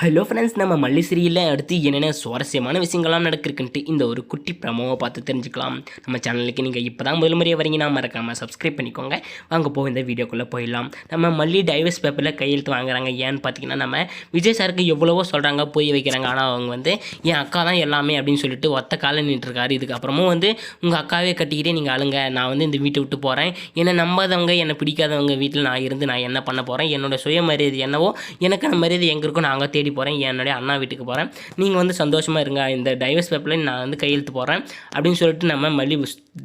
Hello friends நம்ம மல்லிசிரியில் அடுத்து என்னென்ன சுவாரஸ்யமான விஷயங்கள்லாம் நடக்கிருக்குன்ட்டு இந்த ஒரு குட்டி ப்ரமோவை பார்த்து தெரிஞ்சுக்கலாம். நம்ம சேனலுக்கு நீங்கள் இப்போ தான் முதல் முறையாக வரீங்கன்னா மறக்காமல் சப்ஸ்கிரைப் பண்ணிக்கோங்க. வாங்க போக இந்த வீடியோக்குள்ளே போயிடலாம். நம்ம மல்லி டைவர்ஸ் பேப்பரில் கையெழுத்து வாங்குறாங்க. ஏன்னு பார்த்தீங்கன்னா நம்ம விஜய் சாருக்கு எவ்வளவோ சொல்கிறாங்க போய் வைக்கிறாங்க. ஆனால் அவங்க வந்து என் அக்கா தான் எல்லாமே அப்படின்னு சொல்லிட்டு ஒத்த காலில் நின்றுருக்காரு இதுக்கப்புறமும் வந்து உங்கள் அக்காவே கட்டிக்கிட்டே நீங்கள் அழுங்க. நான் வந்து இந்த வீட்டை விட்டு போகிறேன் என்னை நம்பாதவங்க என்னை பிடிக்காதவங்க வீட்டில் நான் இருந்து நான் என்ன பண்ண போகிறேன் என்னோடய சுயமரியாதை என்னவோ எனக்கான மரியாதை எங்கே இருக்கோ நாங்கள் தேடி தேடி போகிறேன் என்னுடைய அண்ணா வீட்டுக்கு போகிறேன் நீங்கள் வந்து சந்தோஷமாக இருங்க. இந்த டைவர்ஸ் பேப்பரில் நான் வந்து கையெழுத்து போகிறேன் அப்படின்னு சொல்லிட்டு நம்ம மல்லி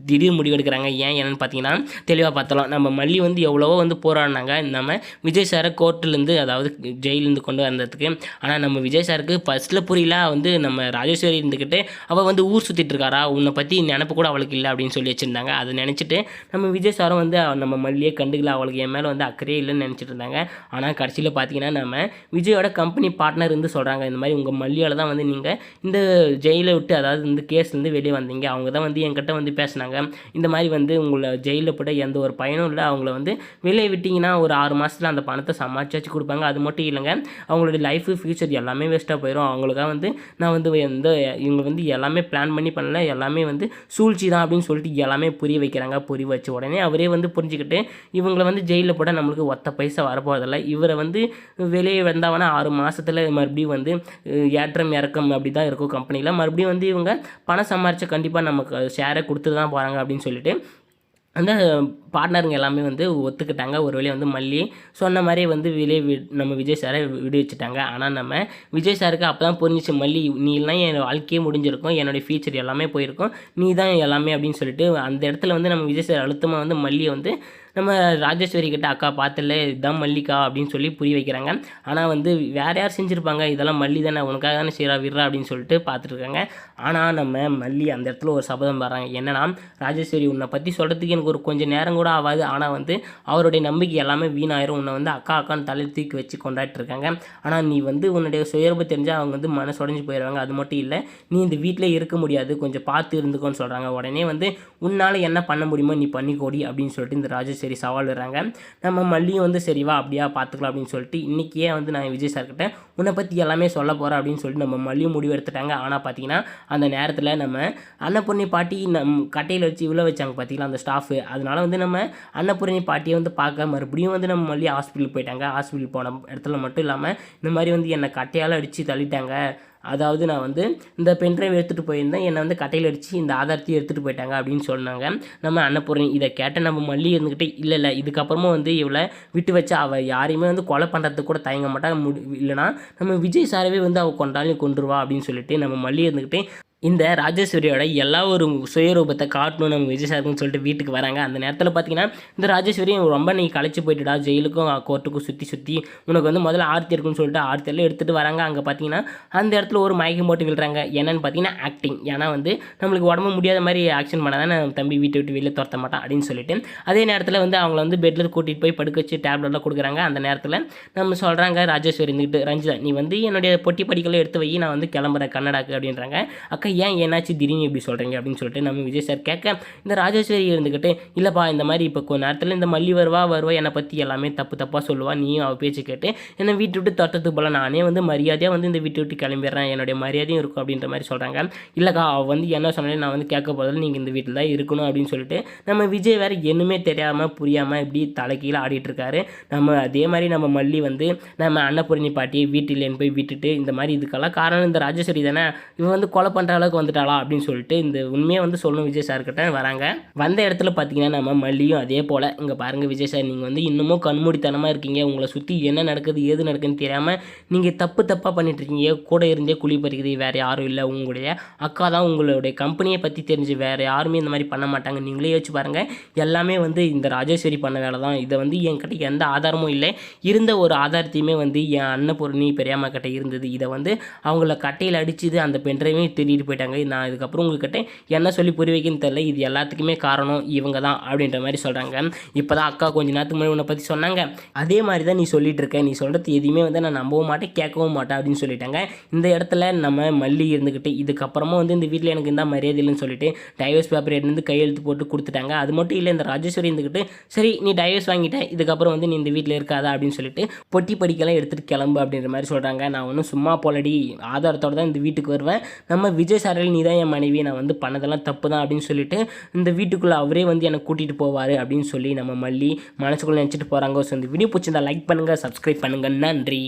திடீர் முடிவு எடுக்கிறாங்க. ஏன் என்னென்னு பார்த்தீங்கன்னா தெளிவாக பார்த்தலாம் நம்ம மல்லி வந்து எவ்வளவோ வந்து போராடினாங்க. நம்ம விஜய் சாரை கோர்ட்டிலேருந்து அதாவது ஜெயிலேருந்து கொண்டு வந்ததுக்கு. ஆனால் நம்ம விஜய் சாருக்கு ஃபஸ்ட்டில் புரியல. வந்து நம்ம ராஜேஸ்வரி இருந்துக்கிட்டு அவள் வந்து ஊர் சுற்றிட்டு இருக்காரா? உன்னை பற்றி நினப்பு கூட அவளுக்கு இல்லை அப்படின்னு சொல்லி வச்சுருந்தாங்க. அதை நினச்சிட்டு நம்ம விஜய் சாரும் வந்து நம்ம மல்லியே கண்டுக்கல. அவளுக்கு என் மேலே வந்து அக்கறையே இல்லைன்னு நினச்சிட்டு இருந்தாங்க. ஆனால் கடைசியில் பார்த்தீங்கன்னா நம்ம விஜயோட கம்பெனி பார்ட்னர் இருந்து சொல்கிறாங்க இந்த மாதிரி உங்கள் மல்லியால் தான் வந்து நீங்கள் இந்த ஜெயிலை விட்டு அதாவது இந்த கேஸ்லேருந்து வெளியே வந்தீங்க. அவங்க தான் வந்து என்கிட்ட வந்து பேசினாங்க. இந்த மாதிரி வந்து உங்களை ஜெயிலில் போட்ட எந்த ஒரு பயனும் இல்லை. அவங்கள வந்து வெளியே விட்டிங்கன்னா ஒரு ஆறு மாதத்தில் அந்த பணத்தை சமாளிச்சாச்சு கொடுப்பாங்க. அது மட்டும் இல்லைங்க. அவங்களுடைய லைஃபு ஃப்யூச்சர் எல்லாமே வேஸ்ட்டாக போயிடும் அவங்களுக்காக வந்து நான் வந்து எந்த இவங்க வந்து எல்லாமே பிளான் பண்ணி பண்ணல. எல்லாமே வந்து சூழ்ச்சி தான் அப்படின்னு சொல்லிட்டு எல்லாமே புரிய வைக்கிறாங்க. புரிய வச்ச உடனே அவரே வந்து புரிஞ்சுக்கிட்டு இவங்களை வந்து ஜெயிலில் போட்டால் நம்மளுக்கு ஒத்த பைசா வரப்போகிறதில்ல இவரை வந்து வெளியே வந்தாங்கன்னா ஆறு மாதத்தில் மறுபடியும் வந்து ஏற்றம் இறக்கம் அப்படி தான் இருக்கும் கம்பெனியில் மறுபடியும் வந்து இவங்க பணம் சம்பாரிச்சா கண்டிப்பாக நமக்கு ஷேரை கொடுத்து தான் போகிறாங்க அப்படின்னு சொல்லிட்டு அந்த பார்ட்னருங்க எல்லாமே வந்து ஒத்துக்கிட்டாங்க. ஒரு வேலையை வந்து மல்லி சொன்ன மாதிரி வந்து வெளியே வி நம்ம விஜய் சாரை விடு வச்சுட்டாங்க ஆனால் நம்ம விஜய் சாருக்கு அப்போ தான் புரிஞ்சிச்சு மல்லி நீ எல்லாம் என் வாழ்க்கையே முடிஞ்சிருக்கும். என்னுடைய ஃபியூச்சர் எல்லாமே போயிருக்கும். நீ தான் எல்லாமே அப்படின்னு சொல்லிட்டு அந்த இடத்துல வந்து நம்ம விஜய் சார் அழுத்தமாக வந்து மல்லியை வந்து நம்ம ராஜேஸ்வரி கிட்ட அக்கா பார்த்துல இதுதான் மல்லிகா அப்படின்னு சொல்லி புரிய வைக்கிறாங்க. ஆனால் வந்து வேற யார் செஞ்சுருப்பாங்க? இதெல்லாம் மல்லி தானே உனக்காக தானே செய்கிறா விடுறா அப்படின்னு சொல்லிட்டு பார்த்துருக்காங்க ஆனால் நம்ம மல்லி அந்த இடத்துல ஒரு சபதம் வர்றாங்க என்னன்னா ராஜேஸ்வரி உன்னை பற்றி சொல்கிறதுக்கு எனக்கு ஒரு கொஞ்சம் நேரம் கூட ஆகாது ஆனால் வந்து அவருடைய நம்பிக்கை எல்லாமே வீணாயிரும். உன்னை வந்து அக்கா அக்கான்னு தலையில் தூக்கி வச்சு கொண்டாடிட்டு இருக்காங்க ஆனால் நீ வந்து உன்னுடைய சுயர்பு தெரிஞ்சால் அவங்க வந்து மனசு உடஞ்சி போயிடுவாங்க அது மட்டும் இல்லை நீ இந்த வீட்டில் இருக்க முடியாது. கொஞ்சம் பார்த்து இருந்துக்கோன்னு சொல்கிறாங்க உடனே வந்து உன்னால் என்ன பண்ண முடியுமோ நீ பண்ணிக்கோடி அப்படின்னு சொல்லிட்டு இந்த ராஜேஸ்வரி சரி சவால் விடுறாங்க நம்ம மல்லியும் வந்து சரி வா அப்படியா பார்த்துக்கலாம் அப்படின்னு சொல்லிட்டு இன்றைக்கியே வந்து நான் விஜய் சார்கிட்ட உன்னை பற்றி எல்லாமே சொல்ல போகிறேன் அப்படின்னு சொல்லிட்டு நம்ம மல்லியும் முடிவு எடுத்துட்டாங்க. ஆனால் பார்த்தீங்கன்னா அந்த நேரத்தில் நம்ம அன்னபூர்ணி பாட்டி நம் கட்டையில் வச்சு இவ்வளோ வச்சாங்க பார்த்தீங்களா அந்த ஸ்டாஃபு அதனால் வந்து நம்ம அன்னபூர்ணி பாட்டியை வந்து பார்க்க மறுபடியும் வந்து நம்ம மல்லி ஹாஸ்பிட்டல் போயிட்டாங்க. ஹாஸ்பிட்டல் போன இடத்துல மட்டும் இல்லாமல் இந்த மாதிரி வந்து என்னை கட்டையால் அடித்து தள்ளிட்டாங்க. அதாவது நான் வந்து இந்த பென்ட்ரைவ் எடுத்துகிட்டு போயிருந்தேன். என்னை வந்து கட்டையில் அடித்து இந்த ஆதாரத்தையும் எடுத்துகிட்டு போயிட்டாங்க அப்படின்னு சொன்னாங்க. நம்ம அன்னபூர்ணி இதை கேட்ட நம்ம மல்லி இருந்துக்கிட்டே இல்லை இல்லை இதுக்கப்புறமா வந்து இவளை விட்டு வச்சு அவள் யாரையுமே வந்து கொலை பண்ணுறதுக்கு கூட தயங்க மாட்டாங்க. முடி இல்லைனா நம்ம விஜய் சாரவே வந்து அவள் கொண்டாலும் கொண்டுருவா அப்படின்னு சொல்லிட்டு நம்ம மல்லி இருந்துக்கிட்டே இந்த ராஜேஸ்வரியோட எல்லா ஒரு சுயரூபத்தை காட்டணும் நம்ம விஜய் சாருக்குன்னு சொல்லிட்டு வீட்டுக்கு வராங்க. அந்த நேரத்தில் பார்த்தீங்கன்னா இந்த ராஜேஸ்வரி ரொம்ப நீ கழிச்சு போயிட்டுடா ஜெயிலுக்கும் கோர்ட்டுக்கும் சுற்றி சுற்றி உனக்கு வந்து முதல்ல ஆர்த்தி இருக்குன்னு சொல்லிட்டு ஆர்த்தி எல்லாம் எடுத்துகிட்டு வராங்க. அங்கே பார்த்தீங்கன்னா அந்த இடத்துல ஒரு மயக்கம் போட்டு விழுறாங்க. என்னென்னு பார்த்தீங்கன்னா ஆக்டிங் ஏன்னா வந்து நம்மளுக்கு உடம்பு முடியாத மாதிரி ஆக்ஷன் பண்ணால் தான் நம்ம தம்பி வீட்டை விட்டு வெளியில் துரத்த மாட்டான் அப்படின்னு சொல்லிட்டு அதே நேரத்தில் வந்து அவங்கள வந்து பெட்டில் கூட்டிகிட்டு போய் படுக்க வச்சு டேப்லெட்லாம் கொடுக்குறாங்க. அந்த நேரத்தில் நம்ம சொல்கிறாங்க ராஜேஸ்வரி இருந்துக்கிட்டு ரஞ்சிதா நீ வந்து என்னுடைய பொட்டி படிக்கலாம் எடுத்து வை நான் வந்து கிளம்புறேன் கன்னடாக்கு அப்படின்றாங்க. அக்கா ஏன் என்னாச்சு திடீர்னு இப்படி சொல்கிறீங்க அப்படின்னு சொல்லிட்டு நம்ம விஜய் சார் கேட்க இந்த ராஜேஸ்வரி இருந்துக்கிட்டு இல்லைப்பா இந்த மாதிரி இப்போ கொஞ்ச நேரத்தில் இந்த மல்லி வருவா வருவா என்னை பற்றி எல்லாமே தப்பு தப்பாக சொல்லுவா நீயும் அவள் பேச்சு கேட்டு என்னை வீட்டு விட்டு தட்டத்துக்கு போல நானே வந்து மரியாதையாக வந்து இந்த வீட்டு விட்டு கிளம்பிடுறேன். என்னுடைய மரியாதையும் இருக்கும் அப்படின்ற மாதிரி சொல்கிறாங்க இல்லைக்கா அவள் வந்து என்ன சொன்னாலும் நான் வந்து கேட்க போதில் நீங்கள் இந்த வீட்டில் தான் இருக்கணும் அப்படின்னு சொல்லிட்டு நம்ம விஜய் வேறு என்னுமே தெரியாமல் புரியாமல் இப்படி தலைக்கீழே ஆடிட்டுருக்காரு நம்ம அதே மாதிரி நம்ம மல்லி வந்து நம்ம அன்னபூரணி பாட்டியை வீட்டிலேன்னு போய் விட்டுட்டு இந்த மாதிரி இதுக்கெல்லாம் காரணம் இந்த ராஜேஸ்வரி தானே? இவன் வந்து கொலை பண்ணுற அளவுக்கு வந்துட்டாளா அப்படின்னு சொல்லிட்டு இந்த உண்மையை வந்து சொல்லணும் விஜய் சார்கிட்ட வராங்க. வந்த இடத்துல பார்த்தீங்கன்னா நம்ம மல்லியும் அதே போல். இங்கே பாருங்கள் விஜய் சார் நீங்கள் வந்து இன்னமும் கண்மூடித்தனமாக இருக்கீங்க. உங்களை சுற்றி என்ன நடக்குது ஏது நடக்குதுன்னு தெரியாமல் நீங்கள் தப்பு தப்பாக பண்ணிட்டு இருக்கீங்க. கூட இருந்தே குழி பறிக்குது வேறு யாரும் இல்லை உங்களுடைய அக்கா தான் உங்களுடைய கம்பெனியை பற்றி தெரிஞ்சு வேறு யாருமே இந்த மாதிரி பண்ண மாட்டாங்க. நீங்களே யோசிச்சு பாருங்கள் எல்லாமே வந்து இந்த ராஜேஸ்வரி பண்ண வேலை தான். இதை வந்து என்கிட்ட எந்த ஆதாரமும் இல்லை. இருந்த ஒரு ஆதாரத்தையுமே வந்து என் அன்னபூர்ணி பெரியாமா கிட்ட இருந்தது. இதை வந்து அவங்கள கட்டையில் அடிச்சுது அந்த பென்ட்ரைவையும் திருடி போயிட்டாங்க. நான் இதுக்கப்புறம் உங்ககிட்ட என்ன சொல்லி புரிய வைக்கன்னு தெரியல. இது எல்லாத்துக்குமே காரணம் இவங்க தான் அப்படின்ற மாதிரி சொல்கிறாங்க இப்போ தான் அக்கா கொஞ்ச நேரத்துக்கு முன்னாடி உன்னை பற்றி சொன்னாங்க. அதே மாதிரி தான் நீ சொல்லிட்டு இருக்க. நீ சொல்கிறது எதுவுமே வந்து நான் நம்பவும் மாட்டேன் கேட்கவும் மாட்டேன் அப்படின்னு சொல்லிட்டாங்க. இந்த இடத்துல நம்ம மல்லி இருந்துக்கிட்டு இதுக்கப்புறமா வந்து இந்த வீட்டில் எனக்கு இந்த மரியாதை இல்லைன்னு சொல்லிட்டு டைவர்ஸ் பேப்பர் எடுத்து கையெழுத்து போட்டு கொடுத்துட்டாங்க. அது மட்டும் இல்லை இந்த ராஜேஸ்வரி இருந்துக்கிட்டு சரி நீ டைவர்ஸ் வாங்கிட்ட இதுக்கப்புறம் வந்து நீ இந்த வீட்டில் இருக்காதா அப்படின்னு சொல்லிட்டு பொட்டி படிக்கலாம் எடுத்துகிட்டு கிளம்பு அப்படின்ற மாதிரி சொல்கிறாங்க நான் ஒன்றும் சும்மா போலடி ஆதாரத்தோட தான் இந்த வீட்டுக்கு வருவேன். நம்ம விஜய் சாரல் நீ தான் என் மனைவி நான் வந்து பண்ணதெல்லாம் தப்பு தான் அப்படின்னு சொல்லிட்டு இந்த வீட்டுக்குள்ளே அவரே வந்து என்னை கூட்டிகிட்டு போவார் அப்படின்னு சொல்லி நம்ம மல்லி மனசுக்குள்ளே நினச்சிட்டு போகிறாங்க ஸோ இந்த வீடியோ பிடிச்சிருந்தா லைக் பண்ணுங்கள் சப்ஸ்கிரைப் பண்ணுங்கள் நன்றி.